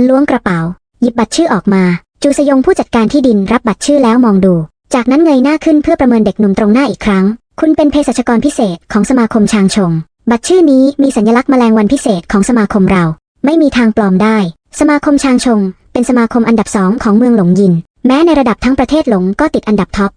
นล้วงกระเป๋า หยิบบัตรชื่อออกมา จูสยงผู้จัดการที่ดินรับบัตรชื่อแล้วมองดู จากนั้นเงยหน้าขึ้นเพื่อประเมินเด็กหนุ่มตรงหน้าอีกครั้ง คุณเป็นเภสัชกรพิเศษของสมาคมชางชง บัตรชื่อนี้มีสัญลักษณ์แมลงวันพิเศษของสมาคมเรา ไม่มีทางปลอมได้ สมาคมชางชง เป็นสมาคมอันดับสองของเมืองหลงยิน แม้ในระดับทั้งประเทศหลงก็ติดอันดับท็อป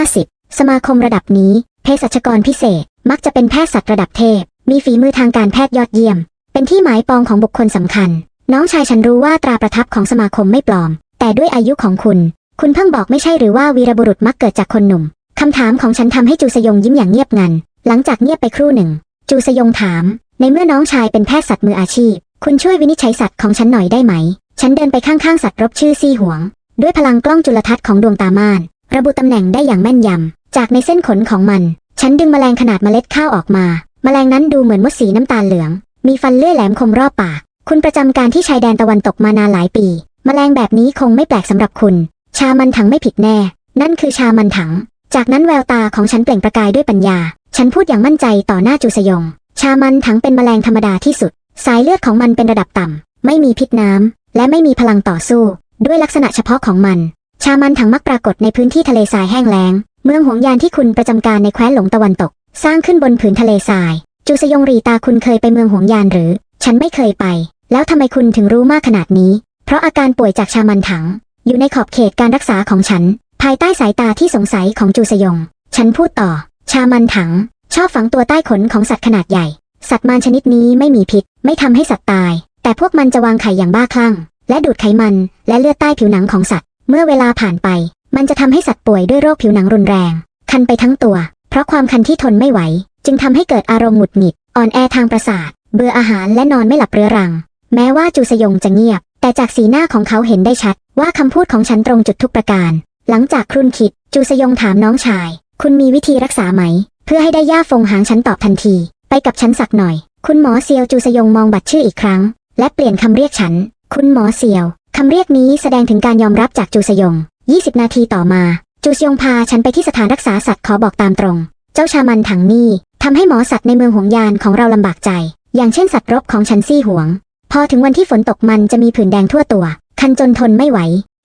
50 สมาคมระดับนี้เภสัชกรพิเศษมักจะเป็นแพทย์สัตว์ระดับเทพ มีฝีมือทางการแพทย์ยอดเยี่ยม เป็นที่หมายปองของบุคคลสำคัญ น้องชายฉันรู้ว่าตราประทับของสมาคมไม่ปลอม แต่ด้วยอายุของคุณ คุณเพิ่งบอกไม่ใช่หรือว่าวีรบุรุษมักเกิดจากคนหนุ่มคำถามของฉันทำให้จูสยงยิ้มอย่างเงียบงัน หลังจากเงียบไปครู่หนึ่ง จูสยงถาม ในเมื่อน้องชายเป็นแพทย์สัตว์มืออาชีพ คุณช่วยวินิจฉัยสัตว์ของฉันหน่อยได้ไหม ฉันเดินไปข้างๆสัตว์รบชื่อซี่หวง ด้วยพลังกล้องจุลทรรศน์ของดวงตาม่าน ระบุตำแหน่งได้อย่างแม่นยำ จากในเส้นขนของมัน ฉันดึงแมลงขนาดเมล็ดข้าวออกมา แมลงนั้นดูเหมือนมดสีน้ำตาลเหลือง มีฟันเลื่อยแหลมคมรอบปาก คุณประจำการที่ชายแดนตะวันตกมานานหลายปีแมลงแบบนี้คงไม่แปลกสำหรับคุณ ชามันถังไม่ผิดแน่ นั่นคือชามันถัง จากนั้นแววตาของฉันเปล่งประกายด้วยปัญญา ฉันพูดอย่างมั่นใจต่อหน้าจูสยง ชามันถังเป็นแมลงธรรมดาที่สุด สายเลือดของมันเป็นระดับต่ำ ไม่มีพิษน้ำ และไม่มีพลังต่อสู้ ด้วยลักษณะเฉพาะของมัน ชามันถังมักปรากฏในพื้นที่ทะเลทรายแห้งแล้ง เมืองหวงยานที่คุณประจำการในแคว้นหลงตะวันตก สร้างขึ้นบนผืนทะเลทราย จูสยงรีตาคุณเคยไปเมืองหวงยานหรือ ฉันไม่เคยไป แล้วทำไมคุณถึงรู้มากขนาดนี้ เพราะอาการป่วยจากชามันถัง อยู่ในขอบเขตการรักษาของฉัน ภายใต้สายตาที่สงสัยของจูสยง ฉันพูดต่อ ชามันถัง ชอบฝังตัวใต้ขนของสัตว์ขนาดใหญ่ สัตว์มารชนิดนี้ไม่มีพิษ ไม่ทำให้สัตว์ตาย แต่พวกมันจะวางไข่อย่างบ้าคลั่ง และดูดไขมัน และเลือดใต้ผิวหนังของสัตว์ เมื่อเวลาผ่านไป มันจะทำให้สัตว์ป่วยด้วยโรคผิวหนังรุนแรง คันไปทั้งตัว เพราะความคันที่ทนไม่ไหว จึงทำให้เกิดอารมณ์หงุดหงิด อ่อนแอทางประสาทเบื่ออาหารและนอนไม่หลับเรื้อรัง แม้ว่าจูสยงจะเงียบ แต่จากสีหน้าของเขาเห็นได้ชัด ว่าคำพูดของฉันตรงจุดทุกประการ หลังจากครุ่นคิด จูสยงถามน้องชาย คุณมีวิธีรักษาไหม เพื่อให้ได้ย่าฟงหางฉันตอบทันที ไปกับฉันสักหน่อย คุณหมอเซียวจูสยงมองบัตรชื่ออีกครั้ง และเปลี่ยนคำเรียกฉัน คุณหมอเซียวคำเรียกนี้แสดงถึงการยอมรับจากจูสยง 20 นาทีต่อมา จูสยงพาฉันไปที่สถานรักษาสัตว์ขอบอกตามตรง เจ้าชามันถังนี่ทำให้หมอสัตว์ในเมืองหวงยานของเราลำบากใจ อย่างเช่นสัตว์รบของฉันซี่หวง พอถึงวันที่ฝนตกมันจะมีผื่นแดงทั่วตัว คันจนทนไม่ไหว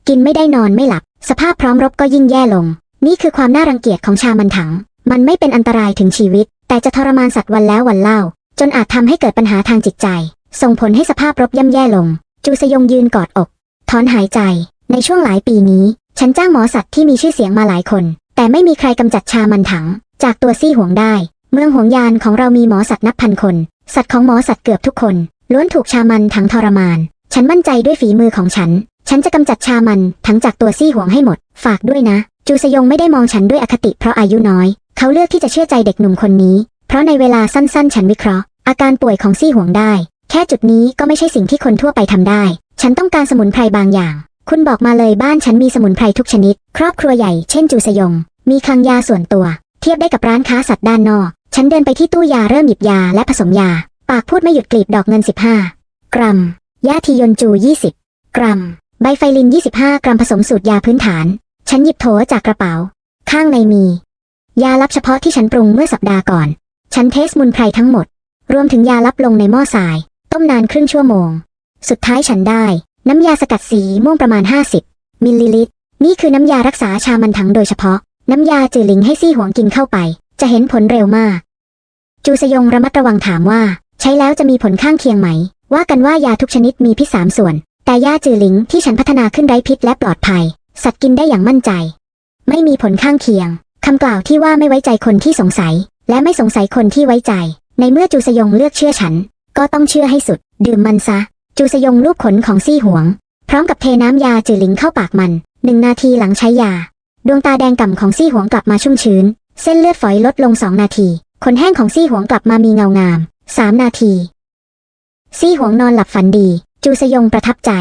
กินไม่ได้นอนไม่หลับ สภาพพร้อมรบก็ยิ่งแย่ลง นี่คือความน่ารังเกียจของชามันถัง มันไม่เป็นอันตรายถึงชีวิต แต่จะทรมานสัตว์วันแล้ววันเล่า จนอาจทำให้เกิดปัญหาทางจิตใจ ส่งผลให้สภาพรบย่ำแย่ลง จูสยงยืนกอดอก ถอนหายใจ ในช่วงหลายปีนี้ ฉันจ้างหมอสัตว์ที่มีชื่อเสียงมาหลายคน แต่ไม่มีใครกำจัดชามันถัง จากตัวซี่หวงได้ เมืองหวงยานของเรามีหมอสัตว์นับพันคน สัตว์ของหมอสัตว์เกือบทุกคน ล้วนถูกชามันถังทรมาน ฉันมั่นใจด้วยฝีมือของฉัน ฉันจะกำจัดชามันถังจากตัวซี่หวงให้หมด ฝากด้วยนะ จูสยงไม่ได้มองฉันด้วยอคติเพราะอายุน้อย เขาเลือกที่จะเชื่อใจเด็กหนุ่มคนนี้ เพราะในเวลาสั้นๆ ฉันวิเคราะห์ อาการป่วยของซี่หวงได้ แค่จุดนี้ก็ไม่ใช่สิ่งที่คนทั่วไปทำได้ ฉันต้องการสมุนไพรบางอย่าง คุณบอกมาเลยบ้านฉันมีสมุนไพรทุกชนิด ครอบครัวใหญ่เช่นจูสยง มีคลังยาส่วนตัว เทียบได้กับร้านค้าสัตว์ด้านนอก ฉันเดินไปที่ตู้ยาเริ่มหยิบยาและผสมยา ปากพูดไม่หยุดกลีบดอกเงิน 15 กรัมยาทียนจู 20 กรัม ใบไฟลิน 25 กรัมผสมสูตรยาพื้นฐาน ฉันหยิบโถจากกระเป๋า ข้างในมี ยาลับเฉพาะที่ฉันปรุงเมื่อสัปดาห์ก่อน ฉันเทสมุนไพรทั้งหมด รวมถึงยาลับลงในหม้อทราย ต้มนานครึ่งชั่วโมง สุดท้ายฉันได้ น้ำยาสกัดสีม่วงประมาณ 50 มิลลิลิตร นี่คือน้ำยารักษาชามันถังโดยเฉพาะ น้ำยาจือหลิงให้ซี่หวงกินเข้าไป จะเห็นผลเร็วมาก จูสยงระมัดระวังถามว่า ใช้แล้วจะมีผลข้างเคียงไหม ว่ากันว่ายาทุกชนิดมีพิษสามส่วน แต่ยาจือหลิงที่ฉันพัฒนาขึ้นไร้พิษและปลอดภัย สัตว์กินได้อย่างมั่นใจ ไม่มีผลข้างเคียงคำกล่าวที่ว่าไม่ไว้ใจคนที่สงสัย และไม่สงสัยคนที่ไว้ใจ ในเมื่อจูสยงเลือกเชื่อฉัน ก็ต้องเชื่อให้สุด ดื่มมันซะ จูสยงลูบขนของซี่หวง พร้อมกับเทน้ำยาจือหลิงเข้าปากมันหนึ่งนาทีหลังใช้ยา ดวงตาแดงก่ำของซี่หวงกลับมาชุ่มชื้น เส้นเลือดฝอยลดลงสองนาทีขนแห้งของซี่หวงกลับมามีเงางาม สามนาที ซี่หวงนอนหลับฝันดี จูสยงประทับใจ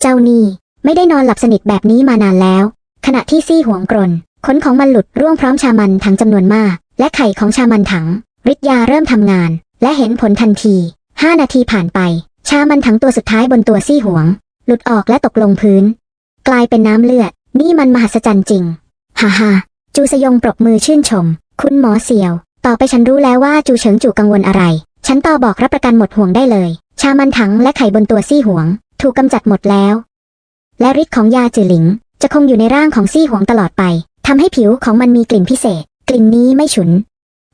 เจ้านี่ไม่ได้นอนหลับสนิทแบบนี้มานานแล้ว ขณะที่ซี่หวงกรนขนของมันหลุดร่วงพร้อมชามันถังจำนวนมาก และไข่ของชามันถังฤทธิ์ยาเริ่มทำงาน และเห็นผลทันทีห้านาทีผ่านไป ชามันถังตัวสุดท้ายบนตัวซี่หวง หลุดออกและตกลงพื้น กลายเป็นน้ำเลือด นี่มันมหัศจรรย์จริง ฮ่าฮ่าจูสยงปรบมือชื่นชม คุณหมอเสี่ยว ต่อไปฉันรู้แล้วว่าจูเฉิงจูกังวลอะไร ฉันต่อบอกรับประกันหมดห่วงได้เลย ชามันถังและไข่บนตัวซี่หวง ถูกกำจัดหมดแล้ว และฤทธิ์ของยาจือหลิง จะคงอยู่ในร่างของซี่หวงตลอดไปทำให้ผิวของมันมีกลิ่นพิเศษ กลิ่นนี้ไม่ฉุน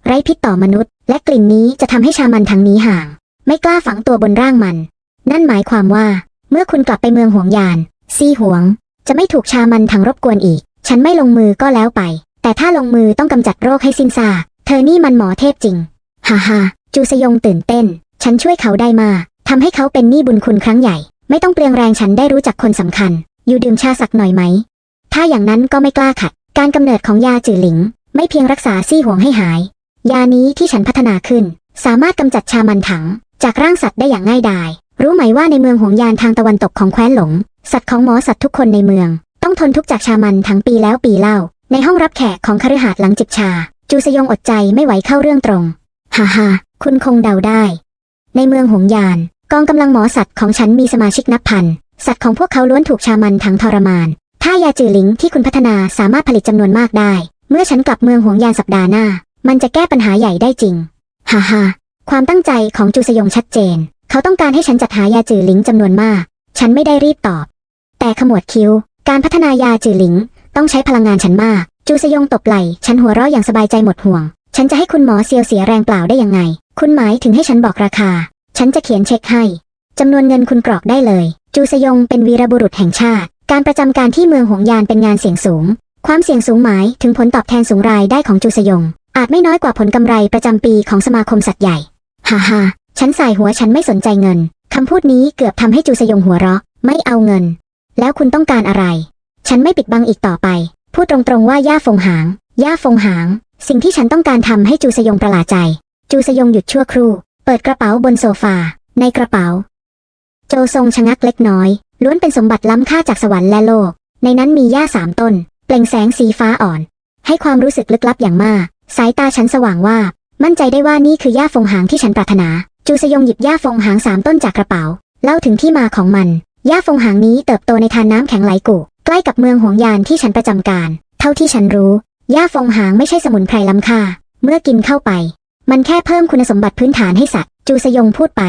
ไร้พิษต่อมนุษย์ และกลิ่นนี้จะทำให้ชามันทางนี้ห่าง ไม่กล้าฝังตัวบนร่างมัน นั่นหมายความว่า เมื่อคุณกลับไปเมืองหวงยาน ซี่หวง จะไม่ถูกชามันทางรบกวนอีก ฉันไม่ลงมือก็แล้วไป แต่ถ้าลงมือต้องกำจัดโรคให้สิ้นซาก เธอนี่มันหมอเทพจริง ฮ่าฮ่าจูสยงตื่นเต้น ฉันช่วยเขาได้มาทำให้เขาเป็นหนี้บุญคุณครั้งใหญ่ ไม่ต้องเปลืองแรงฉันได้รู้จักคนสำคัญ อยู่ดื่มชาสักหน่อยไหม ถ้าอย่างนั้นก็ไม่กล้าขัด การกำเนิดของยาจือหลิง ไม่เพียงรักษาซี่หวงให้หาย ยานี้ที่ฉันพัฒนาขึ้น สามารถกำจัดชามันถัง จากร่างสัตว์ได้อย่างง่ายดาย รู้ไหมว่าในเมืองหวงยานทางตะวันตกของแคว้นหลง สัตว์ของหมอสัตว์ทุกคนในเมือง ต้องทนทุกข์จากชามันทั้งปีแล้วปีเล่า ในห้องรับแขกของคฤหาสน์หลังจิบชาจูสยงอดใจไม่ไหวเข้าเรื่องตรง ฮ่าฮ่าคุณคงเดาได้ ในเมืองหงยาน กองกำลังหมอสัตว์ของฉันมีสมาชิกนับพัน สัตว์ของพวกเขาล้วนถูกชามันทั้งทรมาน ถ้ายาจือหลิงที่คุณพัฒนาสามารถผลิตจำนวนมากได้ เมื่อฉันกลับเมืองหงยานสัปดาห์หน้า มันจะแก้ปัญหาใหญ่ได้จริง ฮ่าฮ่าความตั้งใจของจูสยงชัดเจน เขาต้องการให้ฉันจัดหายาจือหลิงจำนวนมาก ฉันไม่ได้รีบตอบ แต่ขมวดคิ้ว การพัฒนายาจือหลิง ต้องใช้พลังงานฉันมาก จูสยงตบไหล่ฉันหัวเราะอย่างสบายใจหมดห่วง ฉันจะให้คุณหมอเซียวเสียแรงเปล่าได้ยังไง คุณหมายถึงให้ฉันบอกราคา ฉันจะเขียนเช็คให้จำนวนเงินคุณกรอกได้เลย จูสยงเป็นวีรบุรุษแห่งชาติ การประจำการที่เมืองหงยานเป็นงานเสี่ยงสูง ความเสี่ยงสูงหมายถึงผลตอบแทนสูงรายได้ของจูสยง อาจไม่น้อยกว่าผลกำไรประจำปีของสมาคมสัตว์ใหญ่ฮ่าฮ่าฉันสายหัวฉันไม่สนใจเงินคำพูดนี้เกือบทำให้จูสยงหัวเราะ ไม่เอาเงิน แล้วคุณต้องการอะไร ฉันไม่ปิดบังอีกต่อไป พูดตรงๆว่าย่าฟงหาง ย่าฟงหาง สิ่งที่ฉันต้องการทำให้จูสยงประหลาดใจ จูสยงหยุดชั่วครู่ เปิดกระเป๋าบนโซฟา ในกระเป๋า โจทรงชะงักเล็กน้อย ล้วนเป็นสมบัติล้ำค่าจากสวรรค์และโลก ในนั้นมีหญ้าสามต้น เปล่งแสงสีฟ้าอ่อน ให้ความรู้สึกลึกลับอย่างมาก สายตาฉันสว่างว่า มั่นใจได้ว่านี่คือหญ้าฟงหางที่ฉันปรารถนา จูสยงหยิบหญ้าฟงหางสามต้นจากกระเป๋า เล่าถึงที่มาของมันหญ้าฟงหางนี้เติบโตในทานน้ำแข็งไหลกุ ใกล้กับเมืองหวงยานที่ฉันประจำการ เท่าที่ฉันรู้หญ้าฟงหางไม่ใช่สมุนไพรล้ำค่า เมื่อกินเข้าไป มันแค่เพิ่มคุณสมบัติพื้นฐานให้สัตว์ จูสยงพูดไป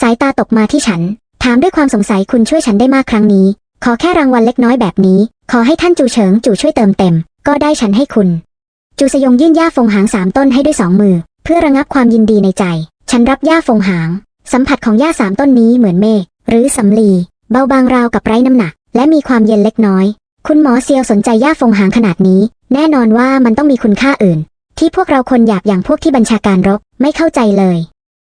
สายตาตกมาที่ฉัน ถามด้วยความสงสัยคุณช่วยฉันได้มากครั้งนี้ ขอแค่รางวัลเล็กน้อยแบบนี้ ขอให้ท่านจูเฉิงจูช่วยเติมเต็ม ก็ได้ฉันให้คุณ จูสยงยื่นหญ้าฟงหางสามต้นให้ด้วยสองมือ เพื่อระงับความยินดีในใจ ฉันรับหญ้าฟงหาง สัมผัสของหญ้าสามต้นนี้เหมือนเมฆหรือสำลี เบาบางราวกับไร้น้ำหนัก และมีความเย็นเล็กน้อย คุณหมอเซียวสนใจหญ้าฟงหางขนาดนี้ แน่นอนว่ามันต้องมีคุณค่าอื่น ที่พวกเราคนหยาบอย่างพวกที่บัญชาการรบไม่เข้าใจเลย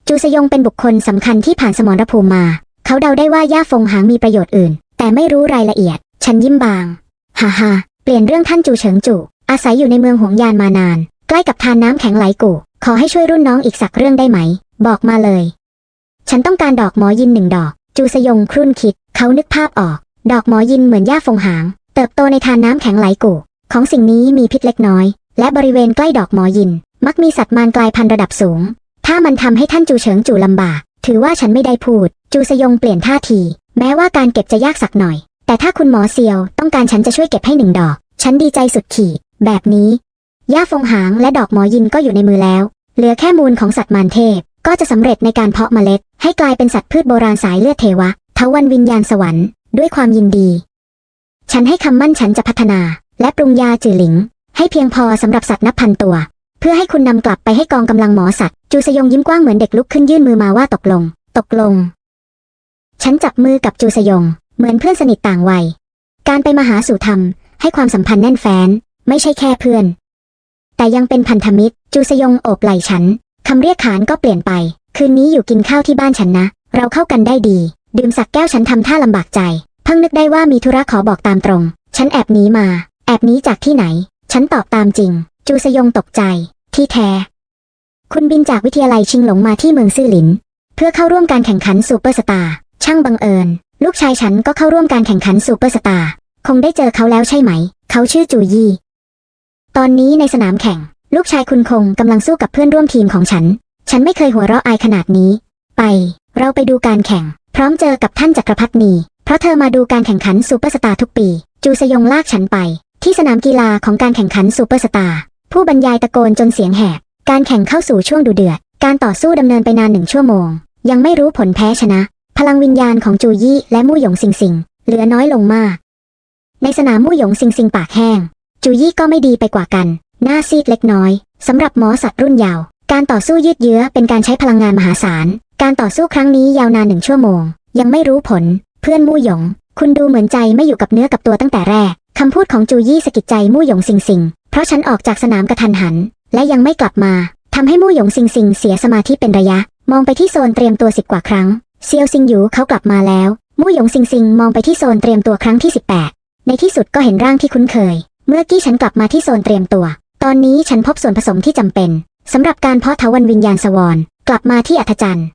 จูสยงเป็นบุคคลสำคัญที่ผ่านสมรภูมิมา เขาเดาได้ว่าหญ้าฟงหางมีประโยชน์อื่น แต่ไม่รู้รายละเอียด ฉันยิ้มบางฮ่าฮ่าเปลี่ยนเรื่องท่านจูเฉิงจูอาศัยอยู่ในเมืองหงยานมานาน ใกล้กับทานน้ำแข็งไหลกู่ขอให้ช่วยรุ่นน้องอีกสักเรื่องได้ไหม บอกมาเลย ฉันต้องการดอกหมอยินหนึ่งดอก จูสยงครุ่นคิด เขานึกภาพออก ดอกหมอยินเหมือนหญ้าฟงหาง เติบโตในทานน้ำแข็งไหลกู่ของสิ่งนี้มีพิษเล็กน้อย และบริเวณใกล้ดอกหมอยิน มักมีสัตว์มารกลายพันธุ์ระดับสูง ถ้ามันทำให้ท่านจูเฉิงจูลำบาก ถือว่าฉันไม่ได้พูด จูสยงเปลี่ยนท่าที แม้ว่าการเก็บจะยากสักหน่อย แต่ถ้าคุณหมอเซียวต้องการฉันจะช่วยเก็บให้หนึ่งดอก ฉันดีใจสุดขีด แบบนี้หญ้าฟงหางและดอกหมอยินก็อยู่ในมือแล้ว เหลือแค่มูลของสัตว์มารเทพ ก็จะสำเร็จในการเพาะเมล็ด ให้กลายเป็นสัตว์พืชโบราณสายเลือดเทวะทวันวิญญาณสวรรค์ ด้วยความยินดี ฉันให้คำมั่นฉันจะพัฒนา และปรุงยาจือหลิง ให้เพียงพอสำหรับสัตว์นับพันตัว เพื่อให้คุณนำกลับไปให้กองกำลังหมอสัตว์ จูสยงยิ้มกว้างเหมือนเด็กลุกขึ้นยื่นมือมาว่าตกลง ตกลง ฉันจับมือกับจูสยง เหมือนเพื่อนสนิทต่างวัย การไปมาหาสู่ธรรม ให้ความสัมพันธ์แน่นแฟ้น ไม่ใช่แค่เพื่อน แต่ยังเป็นพันธมิตร จูสยงโอบไหล่ฉันคำเรียกขานก็เปลี่ยนไป คืนนี้อยู่กินข้าวที่บ้านฉันนะ เราเข้ากันได้ดี ดื่มสักแก้วฉันทำท่าลำบากใจ เพิ่งนึกได้ว่ามีธุระขอบอกตามตรง ฉันแอบหนีมา แอบหนีจากที่ไหน ฉันตอบตามจริง จูสยงตกใจ ที่แท้ คุณบินจากวิทยาลัยชิงหลงมาที่เมืองซื่อหลิน เพื่อเข้าร่วมการแข่งขันซูเปอร์สตาร์ ช่างบังเอิญ ลูกชายฉันก็เข้าร่วมการแข่งขันซูเปอร์สตาร์ คงได้เจอเขาแล้วใช่ไหม เขาชื่อจูยี่ ตอนนี้ในสนามแข่ง ลูกชายคุณคงกำลังสู้กับเพื่อนร่วมทีมของฉัน ฉันไม่เคยหัวเราะอายขนาดนี้ ไป เราไปดูการแข่ง พร้อมเจอกับท่านจักรพรรดินี เพราะเธอมาดูการแข่งขันซูเปอร์สตาร์ทุกปี จูสยงลากฉันไป ที่สนามกีฬาของการแข่งขันซูเปอร์สตาร์ผู้บรรยายตะโกนจนเสียงแหบ การแข่งเข้าสู่ช่วงดูเดือด การต่อสู้ดำเนินไปนานหนึ่งชั่วโมง ยังไม่รู้ผลแพ้ชนะ พลังวิญญาณของจูยี่และมู่หยงซิงซิงเหลือน้อยลงมาก ในสนามมู่หยงซิงซิงปากแห้ง จูยี่ก็ไม่ดีไปกว่ากัน หน้าซีดเล็กน้อยสำหรับหมอสัตว์รุ่นเยาว์การต่อสู้ยืดเยื้อเป็นการใช้พลังงานมหาศาล การต่อสู้ครั้งนี้ยาวนานหนึ่งชั่วโมง ยังไม่รู้ผล เพื่อนมู่หยง คุณดูเหมือนใจไม่อยู่กับเนื้อกับตัวตั้งแต่แรกคำพูดของจูยี่สะกิดใจมู่หยงซิงซิงเพราะฉันออกจากสนามกระทันหัน และยังไม่กลับมาทำให้มู่หยงซิงซิงเสียสมาธิเป็นระยะ มองไปที่โซนเตรียมตัวสิบกว่าครั้งเซียวซิงหยูเขากลับมาแล้ว มู่หยงซิงซิงมองไปที่โซนเตรียมตัวครั้งที่ 18 ในที่สุดก็เห็นร่างที่คุ้นเคย เมื่อกี้ฉันกลับมาที่โซนเตรียมตัว ตอนนี้ฉันพบส่วนผสมที่จำเป็นสำหรับการเพาะทวันวิญญาณสวรกลับมาที่อัธจันทร์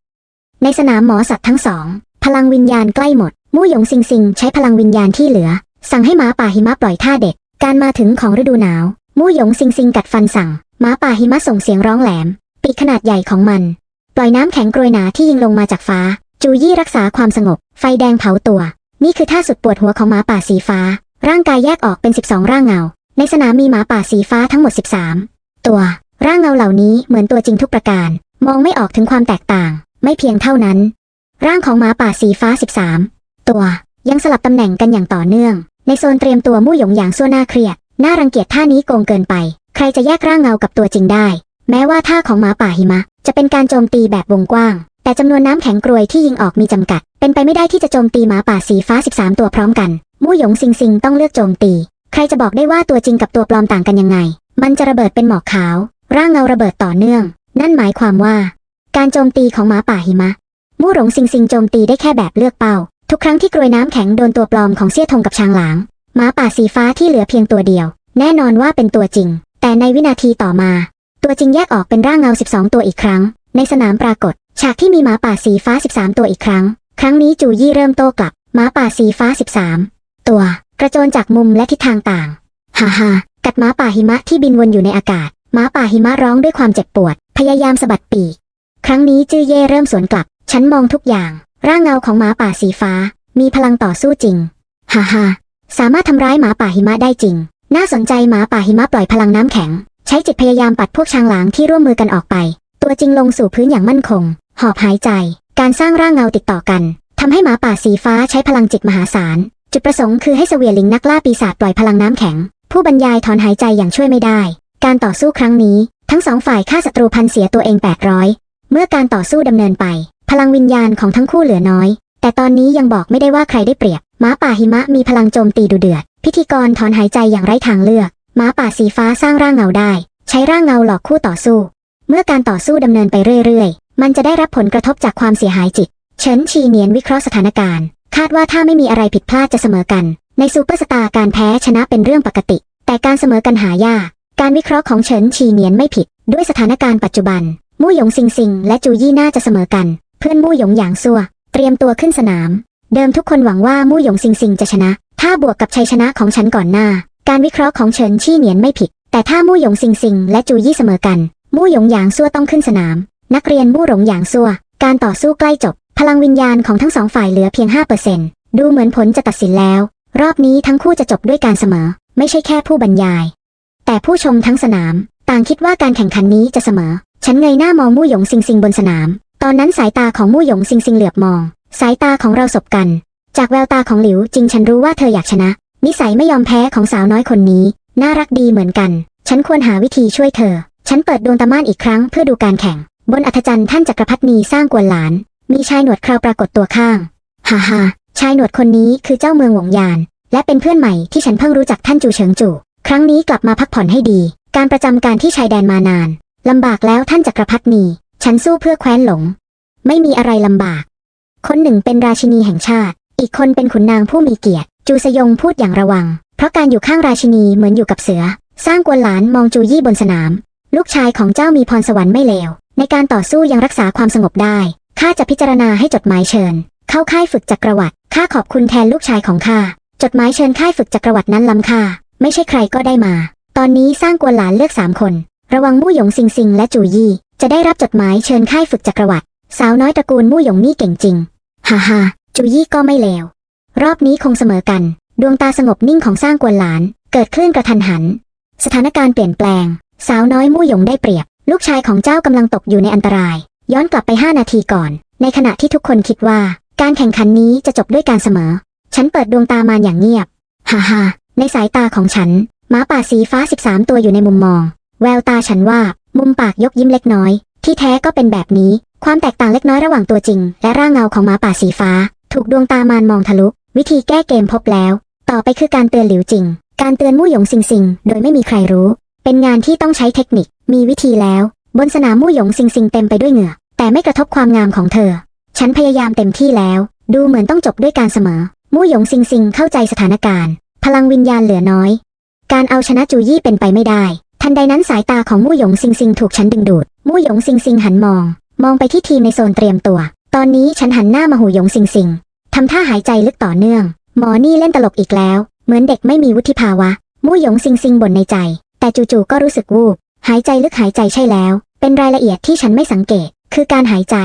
ในสนามหมอสัตว์ทั้งสอง พลังวิญญาณใกล้หมด มู่หยงซิงซิงใช้พลังวิญญาณที่เหลือ สั่งให้หมาป่าหิมะปล่อยท่าเด็ด การมาถึงของฤดูหนาว มู่หยงซิงซิงกัดฟันสั่งหมาป่าหิมะส่งเสียงร้องแหลม ปีกขนาดใหญ่ของมัน ปล่อยน้ำแข็งกรวยหนาที่ยิงลงมาจากฟ้า จูยี่รักษาความสงบ ไฟแดงเผาตัว นี่คือท่าสุดปวดหัวของหมาป่าสีฟ้า ร่างกายแยกออกเป็น 12 ร่างเงา ในสนามมีหมาป่าสีฟ้าทั้งหมด 13 ตัว ร่างเงาเหล่านี้เหมือนตัวจริงทุกประการ มองไม่ออกถึงความแตกต่าง ไม่เพียงเท่านั้น ร่างของหมาป่าสีฟ้า 13 ตัวยังสลับตำแหน่งกันอย่างต่อเนื่อง ในโซนเตรียมตัวมู่หยงอย่างซัวหน้าเครียดน่ารังเกียจท่านี้โกงเกินไป ใครจะแยกร่างเงากับตัวจริงได้ แม้ว่าท่าของหมาป่าหิมะ จะเป็นการโจมตีแบบวงกว้าง แต่จำนวนน้ำแข็งกรวยที่ยิงออกมีจำกัด เป็นไปไม่ได้ที่จะโจมตีหมาป่าสีฟ้า 13 ตัวพร้อมกันมู่หยงซิงซิงต้องเลือกโจมตี ใครจะบอกได้ว่าตัวจริงกับตัวปลอมต่างกันยังไง มันจะระเบิดเป็นหมอกขาว ร่างเงาระเบิดต่อเนื่อง นั่นหมายความว่า การโจมตีของหมาป่าหิมะ มู่หลงซิงซิงโจมตีได้แค่แบบเลือกเป้า ทุกครั้งที่กรวยน้ำแข็งโดนตัวปลอมของเสี่ยทงกับช้างหลางหมาป่าสีฟ้าที่เหลือเพียงตัวเดียว แน่นอนว่าเป็นตัวจริง แต่ในวินาทีต่อมา ตัวจริงแยกออกเป็นร่างเงา 12 ตัวอีกครั้ง ในสนามปรากฏ ฉากที่มีหมาป่าสีฟ้า 13 ตัวอีกครั้ง ครั้งนี้จูยี่เริ่มโต้กลับหมาป่าสีฟ้า 13 ตัว กระโจนจากมุมและทิศทางต่างฮ่าฮ่ากัดหมาป่าหิมะที่บินวนอยู่ในอากาศหมาป่าหิมะร้องด้วยความเจ็บปวด พยายามสะบัดปีก ครั้งนี้จื้อเย่เริ่มสวนกลับ ฉันมองทุกอย่าง ร่างเงาของหมาป่าสีฟ้า มีพลังต่อสู้จริง ฮ่าฮ่าสามารถทำร้ายหมาป่าหิมะได้จริง น่าสนใจหมาป่าหิมะปล่อยพลังน้ำแข็ง ใช้จิตพยายามปัดพวกช้างหลางที่ร่วมมือกันออกไป ตัวจริงลงสู่พื้นอย่างมั่นคง หอบหายใจ การสร้างร่างเงาติดต่อกันทำให้หมาป่าสีฟ้าใช้พลังจิตมหาศาล จุดประสงค์คือให้เสวียลิงนักล่าปีศาจปล่อยพลังน้ำแข็ง ผู้บรรยายถอนหายใจอย่างช่วยไม่ได้ การต่อสู้ครั้งนี้ ทั้งสองฝ่ายฆ่าศัตรูพันเสียตัวเอง 800 เมื่อการต่อสู้ดำเนินไป พลังวิญญาณของทั้งคู่เหลือน้อย แต่ตอนนี้ยังบอกไม่ได้ว่าใครได้เปรียบหมาป่าหิมะมีพลังโจมตีดุเดือด พิธีกรถอนหายใจอย่างไร้ทางเลือกหมาป่าสีฟ้าสร้างร่างเงาได้ ใช้ร่างเงาหลอกคู่ต่อสู้ เมื่อการต่อสู้ดำเนินไปเรื่อยๆ มันจะได้รับผลกระทบจากความเสียหายจิต เฉินชีเนียนวิเคราะห์สถานการณ์ คาดว่าถ้าไม่มีอะไรผิดพลาดจะเสมอกัน ในซูเปอร์สตาร์การแพ้ชนะเป็นเรื่องปกติ แต่การเสมอกันหายากการวิเคราะห์ของเฉินชีเนียนไม่ผิด ด้วยสถานการณ์ปัจจุบัน มู่หยงซิงซิงและจูยี่น่าจะเสมอกัน เพื่อนมู่หยงหยางซัว เตรียมตัวขึ้นสนาม เดิมทุกคนหวังว่ามู่หยงซิงซิงจะชนะ ถ้าบวกกับชัยชนะของฉันก่อนหน้า การวิเคราะห์ของเฉินชี่เหนียนไม่ผิด แต่ถ้ามู่หยงซิงซิงและจูยี่เสมอกัน มู่หยงหยางซัวต้องขึ้นสนาม นักเรียนมู่หลงหยางซัว การต่อสู้ใกล้จบ พลังวิญญาณของทั้งสองฝ่ายเหลือเพียง5%ดูเหมือนผลจะตัดสินแล้ว รอบนี้ทั้งคู่จะจบด้วยการเสมอ ไม่ใช่แค่ผู้บรรยาย แต่ผู้ชมทั้งสนาม ต่างคิดว่าการแข่งขันนี้จะเสมอ ฉันเงยหน้ามองมู่หยงซิงซิงบนสนาม ตอนนั้นสายตาของมู่หยงซิงซิงเหลือบมอง สายตาของเราสบกัน จากแววตาของหลิวจริงฉันรู้ว่าเธออยากชนะ นิสัยไม่ยอมแพ้ของสาวน้อยคนนี้ น่ารักดีเหมือนกัน ฉันควรหาวิธีช่วยเธอ ฉันเปิดดวงตาม่านอีกครั้งเพื่อดูการแข่ง บนอัธจันทร์ท่านจักรพรรดินีสร้างกวนหลาน มีชายหนวดคราวปรากฏตัวข้าง ฮ่าฮ่าชายหนวดคนนี้คือเจ้าเมืองหวงยาน และเป็นเพื่อนใหม่ที่ฉันเพิ่งรู้จักท่านจูเฉิงจู่ครั้งนี้กลับมาพักผ่อนให้ดี การประจำการที่ชายแดนมานาน ลำบากแล้วท่านจักรพรรดินีฉันสู้เพื่อแคว้นหลง ไม่มีอะไรลำบาก คนหนึ่งเป็นราชินีแห่งชาติ อีกคนเป็นขุนนางผู้มีเกียรติ จูสยงพูดอย่างระวัง เพราะการอยู่ข้างราชินีเหมือนอยู่กับเสือ สร้างกวนหลานมองจูยี่บนสนาม ลูกชายของเจ้ามีพรสวรรค์ไม่เลว ในการต่อสู้ยังรักษาความสงบได้ ข้าจะพิจารณาให้จดหมายเชิญ เข้าค่ายฝึกจักรวรรดิข้าขอบคุณแทนลูกชายของข้า จดหมายเชิญค่ายฝึกจักรวรรดินั้นล้ำค่า ไม่ใช่ใครก็ได้มา ตอนนี้สร้างกวนหลานเลือกสามคน ระวังมู่หยงซิงซิงและจูยี่จะได้รับจดหมายเชิญค่ายฝึกจักรวรรดิสาวน้อยตระกูลมู่หยงนี่เก่งจริง ฮ่าฮ่าจูยี่ก็ไม่เลว รอบนี้คงเสมอกัน ดวงตาสงบนิ่งของสร้างกวนหลาน เกิดคลื่นกระทันหัน สถานการณ์เปลี่ยนแปลง สาวน้อยมู่หยงได้เปรียบ ลูกชายของเจ้ากำลังตกอยู่ในอันตราย ย้อนกลับไปห้านาทีก่อน ในขณะที่ทุกคนคิดว่า การแข่งขันนี้จะจบด้วยการเสมอ ฉันเปิดดวงตามานอย่างเงียบ ฮ่าฮ่าในสายตาของฉันหมาป่าสีฟ้า 13 ตัวอยู่ในมุมมอง แววตาฉันว่า มุมปากยกยิ้มเล็กน้อย ที่แท้ก็เป็นแบบนี้ ความแตกต่างเล็กน้อยระหว่างตัวจริง และร่างเงาของหมาป่าสีฟ้า ถูกดวงตามานมองทะลุ วิธีแก้เกมพบแล้ว ต่อไปคือการเตือนหลิวจริง การเตือนมู่หยงซิงซิงโดยไม่มีใครรู้ เป็นงานที่ต้องใช้เทคนิค มีวิธีแล้ว บนสนามมู่หยงซิงซิงเต็มไปด้วยเหงื่อ แต่ไม่กระทบความงามของเธอ ฉันพยายามเต็มที่แล้ว ดูเหมือนต้องจบด้วยการเสมอ มู่หยงซิงซิงเข้าใจสถานการณ์ พลังวิญญาณเหลือน้อย การเอาชนะจูยี่เป็นไปไม่ได้ ทันใดนั้นสายตาของมู่หยงซิงซิงถูกฉันดึงดูด มู่หยงซิงซิงหันมอง มองไปที่ทีมในโซนเตรียมตัว ตอนนี้ฉันหันหน้ามาหูหยงซิงซิงทำท่าหายใจลึกต่อเนื่อง หมอนี่เล่นตลกอีกแล้ว เหมือนเด็กไม่มีวุฒิภาวะ มู่หยงซิงซิงบ่นในใจ แต่จู่ๆก็รู้สึกวูบ หายใจลึกหายใจใช่แล้ว เป็นรายละเอียดที่ฉันไม่สังเกต คือการหายใจ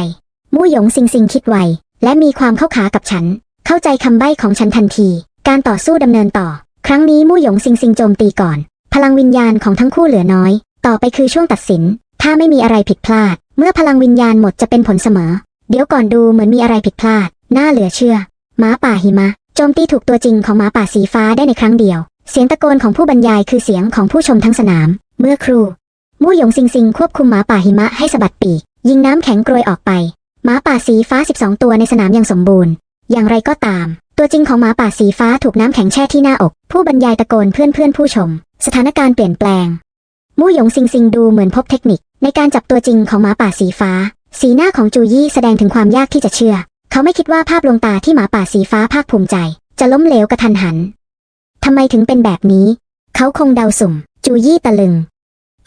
มู่หยงซิงซิงคิดไว และมีความเข้าขากับฉัน เข้าใจคำใบ้ของฉันทันที การต่อสู้ดำเนินต่อ ครั้งนี้มู่หยงซิงซิงโจมตีก่อน พลังวิญญาณของทั้งคู่เหลือน้อย ต่อไปคือช่วงตัดสิน ถ้าไม่มีอะไรผิดพลาด เมื่อพลังวิญญาณหมดจะเป็นผลเสมอ เดี๋ยวก่อนดูเหมือนมีอะไรผิดพลาด น่าเหลือเชื่อหมาป่าหิมะโจมตีถูกตัวจริงของหมาป่าสีฟ้าได้ในครั้งเดียว เสียงตะโกนของผู้บรรยายคือเสียงของผู้ชมทั้งสนาม เมื่อครูมู่หยงซิงซิงควบคุมหมาป่าหิมะให้สะบัดปีกยิงน้ำแข็งกรวยออกไปหมาป่าสีฟ้า 12 ตัวในสนามยังสมบูรณ์ อย่างไรก็ตาม ตัวจริงของหมาป่าสีฟ้าถูกน้ำแข็งแช่ที่หน้าอก ผู้บรรยายตะโกนเพื่อนเพื่อนผู้ชม สถานการณ์เปลี่ยนแปลง มู่หยงซิงซิงดูเหมือนพบเทคนิค ในการจับตัวจริงของหมาป่าสีฟ้า สีหน้าของจูยี่แสดงถึงความยากที่จะเชื่อ เขาไม่คิดว่าภาพลวงตาที่หมาป่าสีฟ้าภาคภูมิใจ จะล้มเหลวกระทันหันทำไมถึงเป็นแบบนี้ เขาคงเดาสุ่ม จูยี่ตะลึง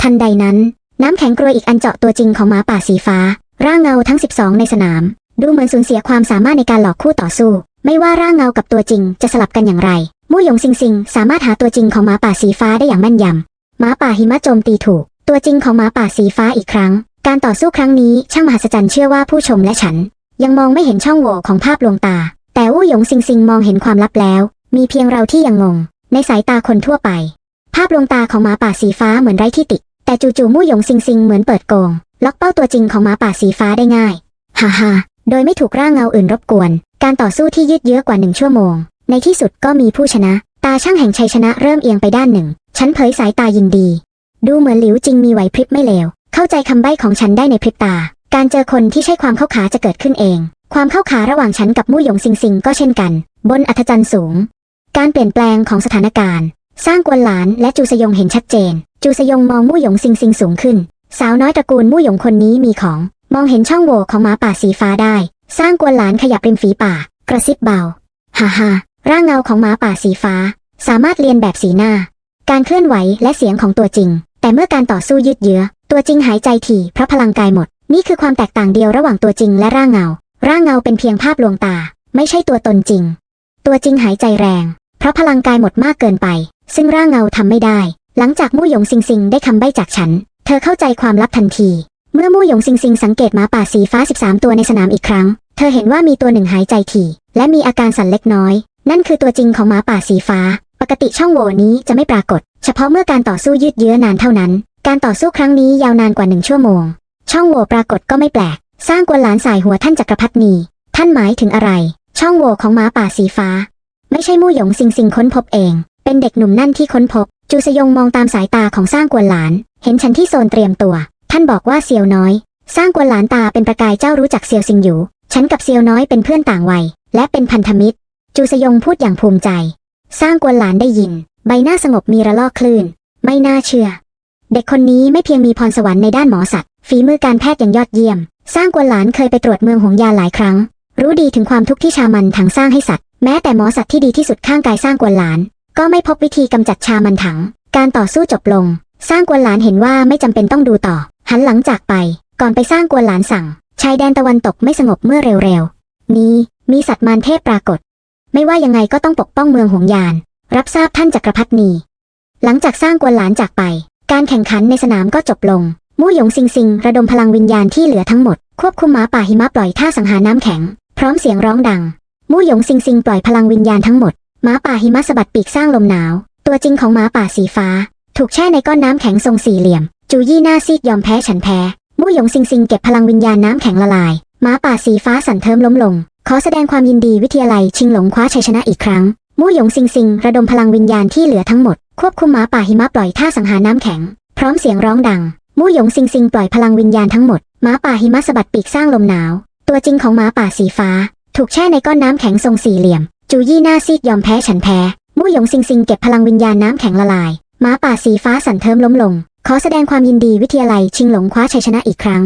ทันใดนั้น น้ำแข็งกรวยอีกอันเจาะตัวจริงของหมาป่าสีฟ้า ร่างเงาทั้ง 12 ในสนาม ดูเหมือนสูญเสียความสามารถในการหลอกคู่ต่อสู้ ไม่ว่าร่างเงากับตัวจริงจะสลับกันอย่างไร มู่หยงซิงซิงสามารถหาตัวจริงของหมาป่าสีฟ้าได้อย่างแม่นยำหมาป่าหิมะโจมตีถูก ตัวจริงของหมาป่าสีฟ้าอีกครั้ง การต่อสู้ครั้งนี้ช่างมหัศจรรย์เชื่อว่าผู้ชมและฉัน ยังมองไม่เห็นช่องโหว่ของภาพลวงตา แต่วู่หยงซิงซิงมองเห็นความลับแล้ว มีเพียงเราที่ยังงง ในสายตาคนทั่วไป ภาพลวงตาของหมาป่าสีฟ้าเหมือนไร้ที่ติ แต่จู่ๆมู่หยงซิงซิงเหมือนเปิดโกง ล็อกเป้าตัวจริงของหมาป่าสีฟ้าได้ง่ายฮ่าฮ่าโดยไม่ถูกร่างเงาอื่นรบกวน การต่อสู้ที่ยืดเยื้อกว่าหนึ่งชั่วโมง ในที่สุดก็มีผู้ชนะ ตาช่างแห่งชัยชนะเริ่มเอียงไปด้านหนึ่ง ฉันเผยสายตายินดี ดูเหมือนหลิวจริงมีไหวพริบไม่เลว เข้าใจคำใบ้ของฉันได้ในพริบตา การเจอคนที่ใช่ความเข้าขาจะเกิดขึ้นเอง ความเข้าขาระหว่างฉันกับมู่หยงซิงซิงก็เช่นกัน บนอัธจันทร์สูง การเปลี่ยนแปลงของสถานการณ์ สร้างกวนหลานและจูสยงเห็นชัดเจน จูสยงมองมู่หยงซิงซิงสูงขึ้น สาวน้อยตระกูลมู่หยงคนนี้มีของ มองเห็นช่องโหว่ของหมาป่าสีฟ้าได้ สร้างกวนหลานขยับริมฝีปากกระซิบเบา ฮ่าฮ่า ร่างเงาของหมาป่าสีฟ้า สามารถเรียนแบบสีหน้า การเคลื่อนไหวและเสียงของตัวจริง แต่เมื่อการต่อสู้ยืดเยื้อ ตัวจริงหายใจถี่เพราะพลังกายหมด นี่คือความแตกต่างเดียวระหว่างตัวจริงและร่างเงา ร่างเงาเป็นเพียงภาพลวงตา ไม่ใช่ตัวตนจริง ตัวจริงหายใจแรง เพราะพลังกายหมดมากเกินไป ซึ่งร่างเงาทำไม่ได้ หลังจากมู่หยงซิงซิงได้คำใบ้จากฉัน เธอเข้าใจความลับทันที เมื่อมู่หยงซิงซิงสังเกตหมาป่าสีฟ้า 13 ตัวในสนามอีกครั้ง เธอเห็นว่ามีตัวหนึ่งหายใจถี่และมีอาการสั่นเล็กน้อย นั่นคือตัวจริงของหมาป่าสีฟ้า ปกติช่องโหว่นี้จะไม่ปรากฏ เฉพาะเมื่อการต่อสู้ยืดเยื้อนานเท่านั้น การต่อสู้ครั้งนี้ยาวนานกว่าหนึ่งชั่วโมง ช่องโหว่ปรากฏก็ไม่แปลก สร้างกวนหลานสายหัวท่านจักรพรรดินี ท่านหมายถึงอะไร ช่องโหว่ของหมาป่าสีฟ้า ไม่ใช่มู่หยงซิงซิงค้นพบเอง เป็นเด็กหนุ่มนั่นที่ค้นพบ จูสยงมองตามสายตาของสร้างกวนหลาน เห็นฉันที่โซนเตรียมตัว ท่านบอกว่าเซียวน้อย สร้างกวนหลานตาเป็นประกายเจ้ารู้จักเซียวซิงอยู่ ฉันกับเซียวน้อยเป็นเพื่อนต่างวัย และเป็นพันธมิตร จูสยงพูดอย่างภูมิใจ สร้างกวนหลานได้ยิน ใบหน้าสงบมีระลอกคลื่น ไม่น่าเชื่อ เด็กคนนี้ไม่เพียงมีพรสวรรค์ในด้านหมอสัตว์ฝีมือการแพทย์อย่างยอดเยี่ยม สร้างกวนหลานเคยไปตรวจเมืองหงยาหลายครั้ง รู้ดีถึงความทุกข์ที่ชามันถังสร้างให้สัตว์ แม้แต่หมอสัตว์ที่ดีที่สุดข้างกายสร้างกวนหลาน ก็ไม่พบวิธีกำจัดชามันถัง การต่อสู้จบลง สร้างกวนหลานเห็นว่าไม่จำเป็นต้องดูต่อ หันหลังจากไป ก่อนไปสร้างกวนหลานสั่งชายแดนตะวันตกไม่สงบเมื่อเร็วๆนี้มีสัตว์มารเทพปรากฏ ไม่ว่ายังไงก็ต้องปกป้องเมืองหงยาน รับทราบท่านจักรพรรดินี หลังจากสร้างกวนหลานจากไป การแข่งขันในสนามก็จบลง มู่หยงซิงซิง ระดมพลังวิญญาณที่เหลือทั้งหมด ควบคุมหมาป่าหิมะปล่อยท่าสังหารน้ำแข็ง พร้อมเสียงร้องดัง มู่หยงซิงซิงปล่อยพลังวิญญาณทั้งหมดหมาป่าหิมะสะบัดปีกสร้างลมหนาว ตัวจริงของหมาป่าสีฟ้า ถูกแช่ในก้อนน้ำแข็งทรงสี่เหลี่ยม จูยี่หน้าซีดยอมแพ้ฉันแพ้มู่หยงซิงซิงเก็บพลังวิญญาณน้ำแข็งละลายหมาป่าสีฟ้าสั่นเทิมล้มลง ขอแสดงความยินดีวิทยาลัยชิงหลงคว้าชัยชนะอีกครั้ง มู่หยงซิงซิง ระดมพลังวิญญาณที่เหลือทั้งหมด ควบคุมหมาป่าหิมะปล่อยท่าสังหารน้ำแข็ง พร้อมเสียงร้องดัง มู่หยงซิงซิงปล่อยพลังวิญญาณทั้งหมดหมาป่าหิมะสะบัดปีกสร้างลมหนาว ตัวจริงของหมาป่าสีฟ้า ถูกแช่ในก้อนน้ำแข็งทรงสี่เหลี่ยม จูยี่หน้าซีดยอมแพ้ฉันแพ้ มู่หยงซิงซิงเก็บพลังวิญญาณน้ำแข็งละลายหมาป่าสีฟ้าสั่นเทิมล้มลง ขอแสดงความยินดีวิทยาลัยชิงหลงคว้าชัยชนะอีกครั้ง